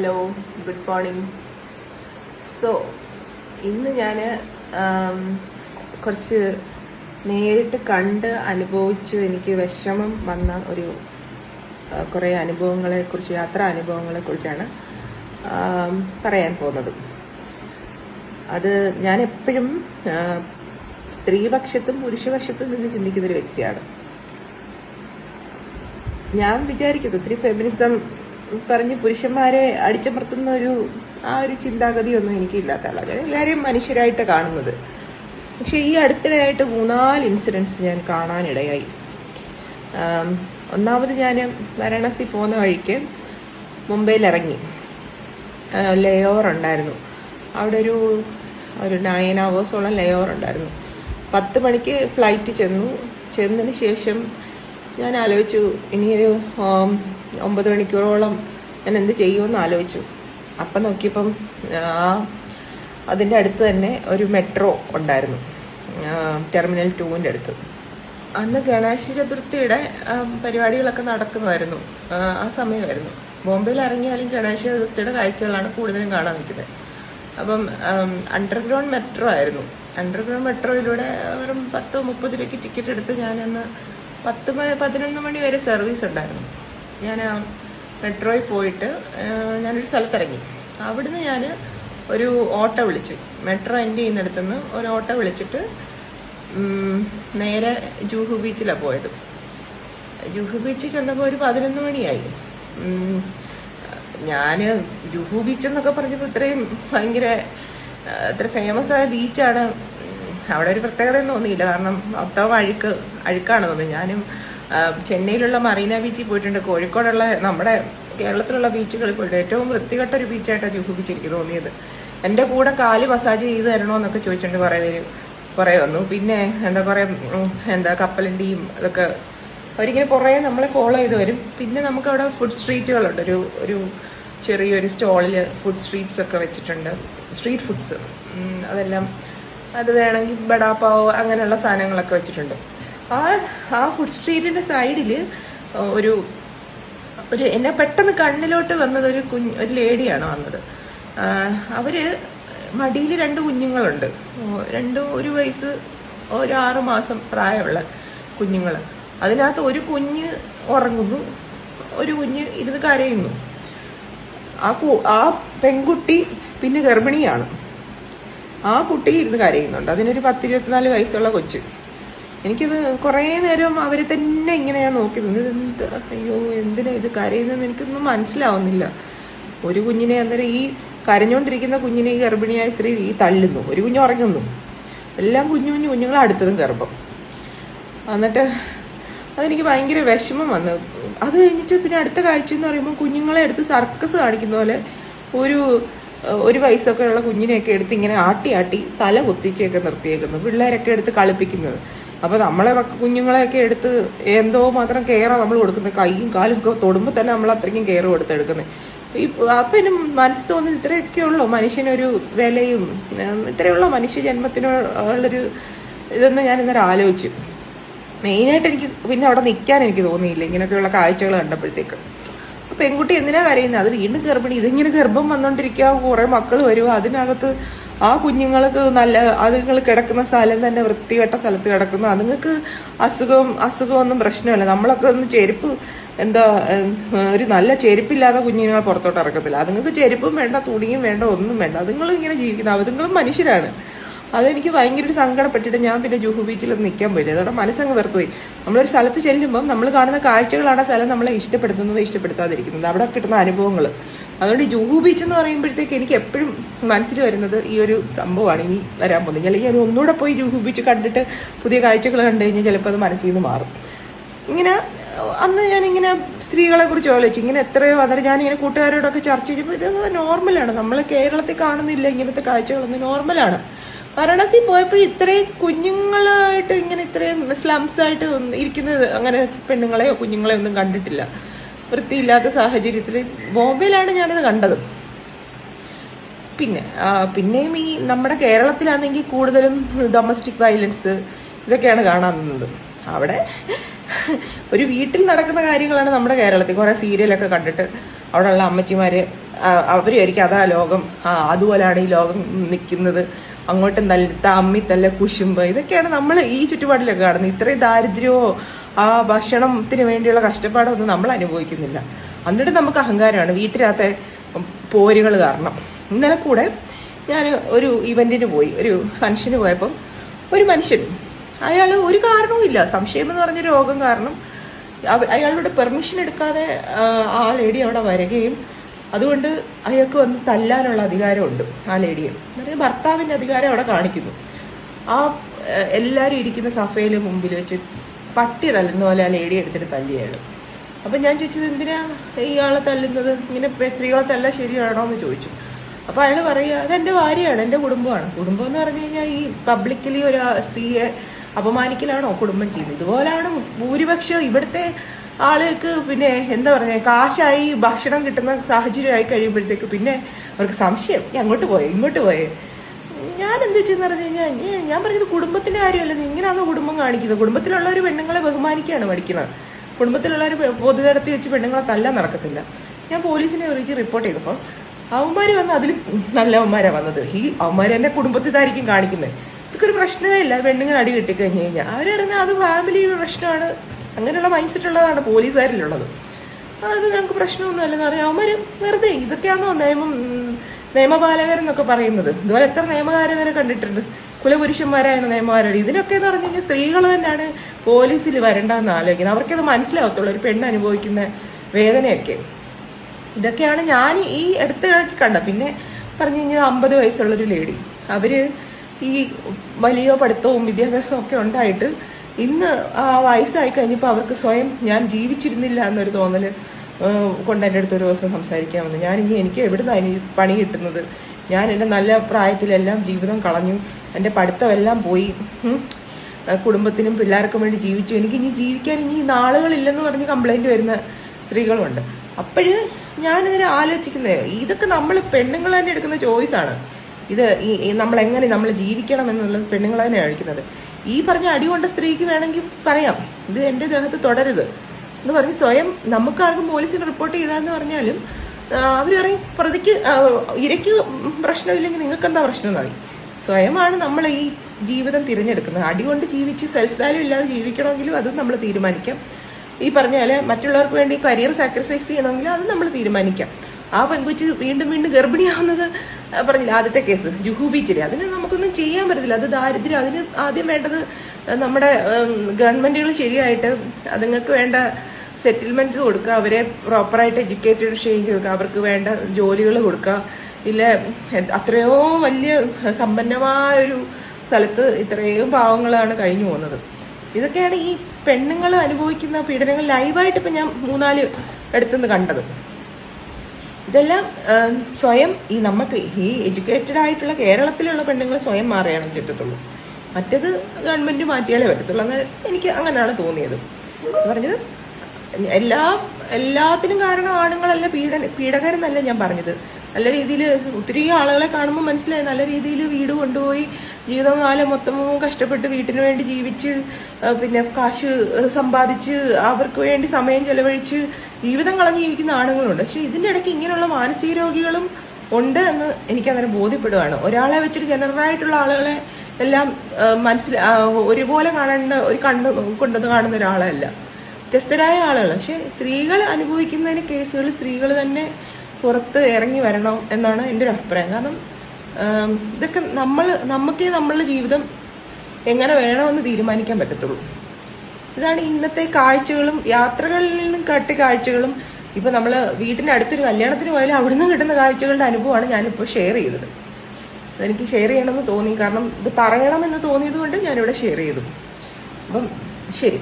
Hello good morning so ഇന്ന് ഞാൻ കുറച്ച് നേരിട്ട് കണ്ട് അനുഭവിച്ച് എനിക്ക് വിഷമം വന്ന ഒരു കുറേ അനുഭവങ്ങളെ കുറിച്ച് യാത്രാ അനുഭവങ്ങളെക്കുറിച്ചാണ് പറയാൻ പോകുന്നത്. അത് ഞാൻ എപ്പോഴും സ്ത്രീപക്ഷത്തും പുരുഷപക്ഷത്തും നിന്ന് ചിന്തിക്കുന്ന ഒരു വ്യക്തിയാണ്. ഞാൻ വിചാരിക്കുന്നു ഒത്തിരി ഫെമിനിസം പറഞ്ഞ് പുരുഷന്മാരെ അടിച്ചമർത്തുന്ന ഒരു ആ ഒരു ചിന്താഗതിയൊന്നും എനിക്കില്ലാത്ത ആളാണ് എല്ലാവരെയും മനുഷ്യരായിട്ട് കാണുന്നത്. പക്ഷെ ഈ അടുത്തിടെയായിട്ട് മൂന്നാൽ ഇൻസിഡൻസ് ഞാൻ കാണാനിടയായി. ഒന്നാമത് ഞാൻ വാരാണസി പോകുന്ന വഴിക്ക് മുംബൈയിൽ ഇറങ്ങി ലേ ഓവർ ഉണ്ടായിരുന്നു. അവിടെ ഒരു ഒരു നയൻ അവേഴ്സോളം ലേ ഓവർ ഉണ്ടായിരുന്നു. പത്ത് മണിക്ക് ഫ്ലൈറ്റ് ചെന്നു. ചെന്നതിന് ശേഷം ഞാൻ ആലോചിച്ചു ഇനിയൊരു ഒമ്പത് മണിക്കൂറോളം ഞാൻ എന്ത് ചെയ്യുമെന്ന് ആലോചിച്ചു. അപ്പം നോക്കിയപ്പം ആ അതിന്റെ അടുത്ത് തന്നെ ഒരു മെട്രോ ഉണ്ടായിരുന്നു ടെർമിനൽ ടൂവിന്റെ അടുത്ത്. അന്ന് ഗണേശ ചതുർത്ഥിയുടെ പരിപാടികളൊക്കെ നടക്കുന്നതായിരുന്നു ആ സമയമായിരുന്നു. ബോംബെയിൽ ഇറങ്ങിയാലും ഗണേശ ചതുർത്ഥിയുടെ കാഴ്ചകളാണ് കൂടുതലും കാണാൻ നിൽക്കുന്നത്. അപ്പം അണ്ടർഗ്രൗണ്ട് മെട്രോ ആയിരുന്നു. അണ്ടർഗ്രൗണ്ട് മെട്രോയിലൂടെ വെറും പത്തോ മുപ്പത് രൂപയ്ക്ക് ടിക്കറ്റ് എടുത്ത് ഞാനന്ന് പത്ത് പതിനൊന്ന് മണി വരെ സർവീസ് ഉണ്ടായിരുന്നു. ഞാൻ മെട്രോയിൽ പോയിട്ട് ഞാനൊരു സ്ഥലത്തിറങ്ങി. അവിടുന്ന് ഞാൻ ഒരു ഓട്ടോ വിളിച്ചു. മെട്രോ എന്റെ ചെയ്യുന്നിടത്തുനിന്ന് ഒരു ഓട്ടോ വിളിച്ചിട്ട് നേരെ ജൂഹു ബീച്ചിലാണ് പോയത്. ജൂഹു ബീച്ചിൽ ചെന്നപ്പോൾ ഒരു പതിനൊന്ന് മണിയായി. ഞാൻ ജൂഹു ബീച്ച് എന്നൊക്കെ പറഞ്ഞപ്പോൾ ഇത്രയും ഭയങ്കര അത്ര ഫേമസ് ആയ ബീച്ചാണ് അവിടെ ഒരു പ്രത്യേകതയൊന്നും തോന്നിയില്ല. കാരണം മൊത്തം അഴുക്ക് അഴുക്കാണ് തോന്നുന്നത്. ഞാനും ചെന്നൈയിലുള്ള മറീന ബീച്ചിൽ പോയിട്ടുണ്ട്. കോഴിക്കോടുള്ള നമ്മുടെ കേരളത്തിലുള്ള ബീച്ചുകളിൽ പോയിട്ട് ഏറ്റവും വൃത്തികെട്ട ഒരു ബീച്ചായിട്ടാണ് ജൂഹു ബീച്ച് എനിക്ക് തോന്നിയത്. എന്റെ കൂടെ കാൽ മസാജ് ചെയ്ത് തരണോ എന്നൊക്കെ ചോദിച്ചിട്ടുണ്ട് കുറേ പേര്. കുറേ വന്നു. പിന്നെ എന്താ പറയാ എന്താ കപ്പലിന്റെയും അതൊക്കെ അവരിങ്ങനെ കുറേ നമ്മളെ ഫോളോ ചെയ്ത് വരും. പിന്നെ നമുക്ക് അവിടെ ഫുഡ് സ്ട്രീറ്റുകളുണ്ട് ഒരു ഒരു ചെറിയൊരു സ്റ്റോളിൽ ഫുഡ് സ്ട്രീറ്റ്സ് ഒക്കെ വെച്ചിട്ടുണ്ട്. സ്ട്രീറ്റ് ഫുഡ്സ് അതെല്ലാം അത് വേണമെങ്കിൽ ബടാപ്പാവ് അങ്ങനെയുള്ള സാധനങ്ങളൊക്കെ വെച്ചിട്ടുണ്ട്. ആ ആ ഫുഡ് സ്ട്രീറ്റിന്റെ സൈഡിൽ ഒരു ഒരു എന്നെ പെട്ടെന്ന് കണ്ണിലോട്ട് വന്നത് ഒരു കുഞ്ഞ് ഒരു ലേഡിയാണ് വന്നത്. അവർ മടിയിൽ രണ്ട് കുഞ്ഞുങ്ങളുണ്ട്. രണ്ടും ഒരു വയസ്സ് ഒരു ആറ് മാസം പ്രായമുള്ള കുഞ്ഞുങ്ങൾ അതിനകത്ത് ഒരു കുഞ്ഞ് ഉറങ്ങുന്നു ഒരു കുഞ്ഞ് ഇരുന്ന് കരയുന്നു. ആ ആ പെൺകുട്ടി പിന്നെ ഗർഭിണിയാണ്. ആ കുട്ടി ഇരുന്ന് കരയുന്നുണ്ട്. അതിനൊരു പത്തിരുപത്തിനാല് വയസ്സുള്ള കൊച്ചു. എനിക്കിത് കുറേ നേരം അവരെ തന്നെ ഇങ്ങനെ ഞാൻ നോക്കി നിന്ന് എന്ത് അയ്യോ എന്തിനാ ഇത് കരയുന്നതെന്ന് എനിക്കൊന്നും മനസ്സിലാവുന്നില്ല. ഒരു കുഞ്ഞിനെ അന്നേരം ഈ കരഞ്ഞുകൊണ്ടിരിക്കുന്ന കുഞ്ഞിനെ ഈ ഗർഭിണിയായ സ്ത്രീ ഈ തള്ളുന്നു. ഒരു കുഞ്ഞ് ഉറങ്ങുന്നു. എല്ലാം കുഞ്ഞു കുഞ്ഞു കുഞ്ഞുങ്ങളെ അടുത്തതും ഗർഭം. എന്നിട്ട് അതെനിക്ക് ഭയങ്കര വിഷമം വന്നു. അത് കഴിഞ്ഞിട്ട് പിന്നെ അടുത്ത കാഴ്ച എന്ന് പറയുമ്പോൾ കുഞ്ഞുങ്ങളെ എടുത്ത് സർക്കസ് കാണിക്കുന്ന പോലെ ഒരു ഒരു വയസ്സൊക്കെ ഉള്ള കുഞ്ഞിനെയൊക്കെ എടുത്ത് ഇങ്ങനെ ആട്ടി ആട്ടി തല കുത്തിച്ചൊക്കെ നിർത്തിയേക്കുന്നത് പിള്ളേരൊക്കെ എടുത്ത് കളിപ്പിക്കുന്നത്. അപ്പൊ നമ്മളെ കുഞ്ഞുങ്ങളെയൊക്കെ എടുത്ത് എന്തോ മാത്രം കെയറാ നമ്മൾ കൊടുക്കുന്നത്. കൈയും കാലും ഒക്കെ തൊടുമ്പോൾ തന്നെ നമ്മൾ അത്രയ്ക്കും കെയർ കൊടുത്തെടുക്കുന്നത് ഈ അപ്പൊ എന്റെ മനസ്സ് തോന്നുന്നത് ഇത്രയൊക്കെ ഉള്ളൂ. മനുഷ്യനൊരു വിലയും ഇത്രയുള്ള മനുഷ്യ ജന്മത്തിനുള്ളൊരു ഇതെന്ന് ഞാൻ ഇന്നലെ ആലോചിച്ചു. മെയിനായിട്ട് എനിക്ക് പിന്നെ അവിടെ നിൽക്കാൻ എനിക്ക് തോന്നിയില്ല. ഇങ്ങനെയൊക്കെയുള്ള കാഴ്ചകൾ കണ്ടപ്പോഴത്തേക്ക്. പെൺകുട്ടി എന്തിനാ കരയുന്നത് അത് വീണ്ടും ഗർഭിണി. ഇതിങ്ങനെ ഗർഭം വന്നോണ്ടിരിക്കുക കുറെ മക്കൾ വരുക അതിനകത്ത് ആ കുഞ്ഞുങ്ങൾക്ക് നല്ല അതുങ്ങൾ കിടക്കുന്ന സ്ഥലം തന്നെ വൃത്തികെട്ട സ്ഥലത്ത് കിടക്കുന്നു. അതുങ്ങൾക്ക് അസുഖം അസുഖമൊന്നും പ്രശ്നമല്ല. നമ്മളൊക്കെ ഒന്ന് ചെരുപ്പ് എന്താ ഒരു നല്ല ചെരുപ്പില്ലാതെ കുഞ്ഞുങ്ങളെ പുറത്തോട്ട് ഇറക്കത്തില്ല. അതുങ്ങൾക്ക് ചെരുപ്പും വേണ്ട തുണിയും വേണ്ട ഒന്നും വേണ്ട. അതുങ്ങളും ഇങ്ങനെ ജീവിക്കുന്ന. അതുങ്ങളും മനുഷ്യരാണ്. അതെനിക്ക് ഭയങ്കര ഒരു സങ്കടപ്പെട്ടിട്ട് ഞാൻ പിന്നെ ജൂഹു ബീച്ചിലൊന്നും നിൽക്കാൻ പോയില്ല അതോടെ മനസ്സങ്ങ് വെറുത്തുപോയി. നമ്മളൊരു സ്ഥലത്ത് ചെല്ലുമ്പം നമ്മൾ കാണുന്ന കാഴ്ചകളാണ് സ്ഥലം നമ്മളെ ഇഷ്ടപ്പെടുത്തുന്നത് ഇഷ്ടപ്പെടുത്താതിരിക്കുന്നത്. അവിടെ കിട്ടുന്ന അനുഭവങ്ങൾ അതുകൊണ്ട് ഈ ജൂഹു ബീച്ച് എന്ന് പറയുമ്പോഴത്തേക്ക് എനിക്ക് എപ്പോഴും മനസ്സിൽ വരുന്നത് ഈ ഒരു സംഭവമാണ്. ഇനി വരാൻ പോകുന്നത്. അല്ലെങ്കിൽ ഒരു ഒന്നുകൂടെ പോയി ജൂഹു ബീച്ച് കണ്ടിട്ട് പുതിയ കാഴ്ചകൾ കണ്ടു കഴിഞ്ഞാൽ ചിലപ്പോൾ അത് മനസ്സിൽ നിന്ന് മാറും. ഇങ്ങനെ അന്ന് ഞാനിങ്ങനെ സ്ത്രീകളെ കുറിച്ച് ആലോചിച്ചു. ഇങ്ങനെ എത്രയോ അന്നേരം ഞാനിങ്ങനെ കൂട്ടുകാരോടൊക്കെ ചർച്ച ചെയ്തപ്പോൾ ഇത് നോർമലാണ് നമ്മൾ കേരളത്തിൽ കാണുന്നില്ല ഇങ്ങനത്തെ കാഴ്ചകളൊന്നും നോർമലാണ് വാരണാസി പോയപ്പോഴും ഇത്രയും കുഞ്ഞുങ്ങളായിട്ട് ഇങ്ങനെ ഇത്രയും സ്ലംസ് ആയിട്ട് ഇരിക്കുന്നത് അങ്ങനെ പെണ്ണുങ്ങളെയോ കുഞ്ഞുങ്ങളെയോ ഒന്നും കണ്ടിട്ടില്ല. വൃത്തിയില്ലാത്ത സാഹചര്യത്തിൽ ബോംബെയിലാണ് ഞാനത് കണ്ടത്. പിന്നെ പിന്നെയും ഈ നമ്മുടെ കേരളത്തിലാണെങ്കിൽ കൂടുതലും ഡൊമസ്റ്റിക് വയലൻസ് ഇതൊക്കെയാണ് കാണാൻ നിന്നത് അവിടെ ഒരു വീട്ടിൽ നടക്കുന്ന കാര്യങ്ങളാണ് നമ്മുടെ കേരളത്തിൽ. കുറെ സീരിയലൊക്കെ കണ്ടിട്ട് അവിടെയുള്ള അമ്മച്ചിമാര് അവർ വിചാരിക്കും അതാ ലോകം. ആ അതുപോലെയാണ് ഈ ലോകം നിൽക്കുന്നത്. അങ്ങോട്ട് തല്ല തമ്മി തല്ല കുശുമ്പ്. ഇതൊക്കെയാണ് നമ്മൾ ഈ ചുറ്റുപാടിലൊക്കെ കാണുന്നത്. ഇത്രയും ദാരിദ്ര്യമോ ആ ഭക്ഷണത്തിന് വേണ്ടിയുള്ള കഷ്ടപ്പാടോ ഒന്നും നമ്മൾ അനുഭവിക്കുന്നില്ല. എന്നിട്ട് നമുക്ക് അഹങ്കാരമാണ്. വീട്ടിനകത്തെ പോരുകൾ കാരണം. ഇന്നലെ കൂടെ ഞാൻ ഒരു ഇവന്റിന് പോയി. ഒരു ഫംഗ്ഷന് പോയപ്പം ഒരു മനുഷ്യൻ അയാൾ ഒരു കാരണവും ഇല്ല. സംശയം എന്ന് പറഞ്ഞ രോഗം കാരണം അയാളുടെ പെർമിഷൻ എടുക്കാതെ ആ ലേഡി അവിടെ വരികയും അതുകൊണ്ട് അയാൾക്ക് വന്ന് തല്ലാനുള്ള അധികാരമുണ്ട് ആ ലേഡിയെ. അതായത് ഭർത്താവിന്റെ അധികാരം അവിടെ കാണിക്കുന്നു. ആ എല്ലാവരും ഇരിക്കുന്ന സഫയിൽ മുമ്പിൽ വെച്ച് പട്ടി തല്ലുന്ന പോലെ ആ ലേഡി എടുത്തിട്ട് തല്ലിയാണ് അപ്പൊ ഞാൻ ചോദിച്ചത് എന്തിനാ ഇയാളെ തല്ലുന്നത്? ഇങ്ങനെ സ്ത്രീകളെ തല്ല ശരിയാണോ? എന്ന് ചോദിച്ചു. അപ്പൊ അയാൾ പറയുക അതെന്റെ ഭാര്യയാണ് എന്റെ കുടുംബമാണ്. കുടുംബം എന്ന് പറഞ്ഞു കഴിഞ്ഞാൽ ഈ പബ്ലിക്കലി ഒരു സ്ത്രീയെ അപമാനിക്കലാണോ കുടുംബം ചെയ്യുന്നത്? ഇതുപോലാണ് ഭൂരിപക്ഷം ഇവിടുത്തെ ആളുകൾക്ക് പിന്നെ എന്താ പറയുക കാശായി ഭക്ഷണം കിട്ടുന്ന സാഹചര്യമായി കഴിയുമ്പോഴത്തേക്ക് പിന്നെ അവർക്ക് സംശയം അങ്ങോട്ട് പോയേ ഇങ്ങോട്ട് പോയേ. ഞാൻ എന്ത് ചെയ്യുന്ന പറഞ്ഞു കഴിഞ്ഞാൽ ഞാൻ പറഞ്ഞത് കുടുംബത്തിന്റെ കാര്യമല്ല ഇങ്ങനെയാണോ കുടുംബം കാണിക്കുന്നത്? കുടുംബത്തിലുള്ള ഒരു പെണ്ണുങ്ങളെ ബഹുമാനിക്കുകയാണ് പഠിക്കുന്നത്. കുടുംബത്തിലുള്ള ഒരു പൊതുതരത്തിൽ വെച്ച് പെണ്ണുങ്ങളെ തല്ലാൻ നടക്കത്തില്ല. ഞാൻ പോലീസിനെ വിളിച്ച് റിപ്പോർട്ട് ചെയ്തപ്പോൾ അവന്മാര് വന്ന് അതിൽ നല്ല അവന്മാരാ വന്നത്. ഈ അവന്മാർ എന്റെ കുടുംബത്തിലായിരിക്കും കാണിക്കുന്നത്. ഇതൊക്കെ ഒരു പ്രശ്നമേ ഇല്ല. പെണ്ണുങ്ങൾ അടി കിട്ടിക്കഴിഞ്ഞ് കഴിഞ്ഞാൽ. അവരറിഞ്ഞ അത് ഫാമിലി പ്രശ്നമാണ്. അങ്ങനെയുള്ള മൈൻഡ് സെറ്റ് ഉള്ളതാണ് പോലീസുകാരിലുള്ളത്. അത് ഞങ്ങൾക്ക് പ്രശ്നമൊന്നുമല്ലെന്ന് പറയാം. അവന്മാര് വെറുതെ ഇതൊക്കെയാണോ നിയമം നിയമപാലകരെന്നൊക്കെ പറയുന്നത്. ഇതുപോലെ എത്ര നിയമകാരകരെ കണ്ടിട്ടുണ്ട്. കുലപുരുഷന്മാരാണ് നിയമകാരോട് ഇതിനൊക്കെ എന്ന് പറഞ്ഞു കഴിഞ്ഞാൽ സ്ത്രീകൾ തന്നെയാണ് പോലീസിൽ വരണ്ടെന്ന് ആലോചിക്കുന്നത്. അവർക്കത് മനസ്സിലാവത്തുള്ളൂ. ഒരു പെണ്ണ് അനുഭവിക്കുന്ന വേദനയൊക്കെ. ഇതൊക്കെയാണ് ഞാൻ ഈ അടുത്തിടയ്ക്ക് കണ്ട പിന്നെ പറഞ്ഞു കഴിഞ്ഞാൽ അമ്പത് വയസ്സുള്ളൊരു ലേഡി. അവർ ഈ വലിയ പഠിത്തവും വിദ്യാഭ്യാസവും ഒക്കെ ഉണ്ടായിട്ട് ഇന്ന് ആ വയസ്സായി കഴിഞ്ഞപ്പോൾ അവർക്ക് സ്വയം ഞാൻ ജീവിച്ചിരുന്നില്ല എന്നൊരു തോന്നൽ കൊണ്ട് എന്റെ അടുത്ത് ഒരു ദിവസം സംസാരിക്കാൻ വന്നു. ഞാൻ ഇനി എനിക്ക് എവിടുന്നാണ് ഇനി പണി കിട്ടുന്നത്? ഞാൻ എന്റെ നല്ല പ്രായത്തിലെല്ലാം ജീവിതം കളഞ്ഞു. എന്റെ പഠിത്തമെല്ലാം പോയി. കുടുംബത്തിനും പിള്ളേർക്കും വേണ്ടി ജീവിച്ചു. എനിക്ക് ഇനി ജീവിക്കാൻ ഇനി നാളുകളില്ലെന്ന് പറഞ്ഞ് കംപ്ലൈന്റ് വരുന്ന സ്ത്രീകളുണ്ട്. അപ്പോഴ് ഞാനിതിനെ ആലോചിക്കുന്നത് ഇതൊക്കെ നമ്മൾ പെണ്ണുങ്ങൾ തന്നെ എടുക്കുന്ന ചോയ്സാണ് ഇത് ഈ നമ്മൾ എങ്ങനെ നമ്മൾ ജീവിക്കണം എന്നുള്ളത് പെണ്ണുങ്ങൾ തന്നെ കഴിക്കുന്നത് ഈ പറഞ്ഞ അടി കൊണ്ട സ്ത്രീക്ക് വേണമെങ്കിൽ പറയാം. ഇത് എന്റെ ദേഹത്ത് തുടരുത് എന്ന് പറഞ്ഞ് സ്വയം നമുക്കാർക്കും പോലീസിന് റിപ്പോർട്ട് ചെയ്താന്ന് പറഞ്ഞാലും അവർ പറയും പ്രതിക്ക് ഇരയ്ക്ക് പ്രശ്നമില്ലെങ്കിൽ നിങ്ങൾക്ക് എന്താ പ്രശ്നം എന്നറിയും സ്വയമാണ് നമ്മൾ ഈ ജീവിതം തിരഞ്ഞെടുക്കുന്നത്. അടി അടികൊണ്ട് ജീവിച്ച് സെൽഫ് വാല്യൂ ഇല്ലാതെ ജീവിക്കണമെങ്കിലും അത് നമ്മൾ തീരുമാനിക്കാം. ഈ പറഞ്ഞ പോലെ മറ്റുള്ളവർക്ക് വേണ്ടി കരിയർ സാക്രിഫൈസ് ചെയ്യണമെങ്കിലും അത് നമ്മൾ തീരുമാനിക്കാം. ആ പെൺകുച്ചി വീണ്ടും വീണ്ടും ഗർഭിണിയാവുന്നത് പറഞ്ഞില്ല ആദ്യത്തെ കേസ് ജുഹു ബീച്ചിലെ. അതിന് നമുക്കൊന്നും ചെയ്യാൻ പറ്റത്തില്ല. അത് ദാരിദ്ര്യം. അതിന് ആദ്യം വേണ്ടത് നമ്മുടെ ഗവൺമെന്റുകൾ ശരിയായിട്ട് അതുങ്ങൾക്ക് വേണ്ട സെറ്റിൽമെന്റ്സ് കൊടുക്കുക അവരെ പ്രോപ്പറായിട്ട് എഡ്യൂക്കേറ്റഡ് ചെയ്ത് കൊടുക്കുക അവർക്ക് വേണ്ട ജോലികൾ കൊടുക്കുക. ഇല്ല അത്രയോ വലിയ സമ്പന്നമായ ഒരു സ്ഥലത്ത് ഇത്രയും പാവങ്ങളാണ് കഴിഞ്ഞു പോകുന്നത്. ഇതൊക്കെയാണ് ഈ പെണ്ണുങ്ങൾ അനുഭവിക്കുന്ന പീഡനങ്ങൾ. ലൈവായിട്ട് ഇപ്പം ഞാൻ മൂന്നാൽ അടുത്തുനിന്ന് കണ്ടത്. ഇതെല്ലാം സ്വയം ഈ നമുക്ക് ഈ എഡ്യൂക്കേറ്റഡ് ആയിട്ടുള്ള കേരളത്തിലുള്ള പെണ്ണുങ്ങൾ സ്വയം മാറിയാണ് ചെറ്റത്തുള്ളൂ മറ്റത് ഗവൺമെന്റ് മാറ്റിയാലേ പറ്റത്തുള്ളൂ എന്ന് എനിക്ക് അങ്ങനെയാണ് തോന്നിയത്. പറഞ്ഞത് എല്ലാ എല്ലാത്തിനും കാരണം ആണുങ്ങളല്ല പീഡന പീഡകരെന്നല്ല ഞാൻ പറഞ്ഞത്. നല്ല രീതിയിൽ ഒത്തിരി ആളുകളെ കാണുമ്പോൾ മനസ്സിലായി. നല്ല രീതിയിൽ വീട് കൊണ്ടുപോയി ജീവിതകാലം മൊത്തം കഷ്ടപ്പെട്ട് വീട്ടിന് വേണ്ടി ജീവിച്ച് പിന്നെ കാശ് സമ്പാദിച്ച് അവർക്ക് വേണ്ടി സമയം ചെലവഴിച്ച് ജീവിതം കളഞ്ഞ് ജീവിക്കുന്ന ആണുങ്ങളുണ്ട്. പക്ഷെ ഇതിന്റെ ഇടയ്ക്ക് ഇങ്ങനെയുള്ള മാനസിക രോഗികളും ഉണ്ട് എന്ന് എനിക്കങ്ങനെ ബോധ്യപ്പെടുകയാണ് ഒരാളെ വെച്ചിട്ട് ജനറലായിട്ടുള്ള ആളുകളെ എല്ലാം മനസ്സിൽ ഒരുപോലെ കാണേണ്ട ഒരു കണ്ട് കൊണ്ടത് കാണുന്ന ഒരാളല്ല. വ്യത്യസ്തരായ ആളുകൾ പക്ഷെ സ്ത്രീകൾ അനുഭവിക്കുന്നതിന് കേസുകൾ സ്ത്രീകൾ തന്നെ പുറത്ത് ഇറങ്ങി വരണം എന്നാണ് എന്റെ ഒരു അഭിപ്രായം. കാരണം ഇതൊക്കെ നമ്മൾ നമുക്കേ നമ്മളുടെ ജീവിതം എങ്ങനെ വേണമെന്ന് തീരുമാനിക്കാൻ പറ്റത്തുള്ളൂ. ഇതാണ് ഇന്നത്തെ കാഴ്ചകളും യാത്രകളിൽ നിന്നും കട്ടി കാഴ്ചകളും. ഇപ്പൊ നമ്മൾ വീടിന്റെ അടുത്തൊരു കല്യാണത്തിന് പോയാലും അവിടുന്ന് കിട്ടുന്ന കാഴ്ചകളുടെ അനുഭവമാണ് ഞാനിപ്പോൾ ഷെയർ ചെയ്തത്. അതെനിക്ക് ഷെയർ ചെയ്യണമെന്ന് തോന്നി. കാരണം ഇത് പറയണമെന്ന് തോന്നിയത് കൊണ്ട് ഞാനിവിടെ ഷെയർ ചെയ്തു. അപ്പം ശരി.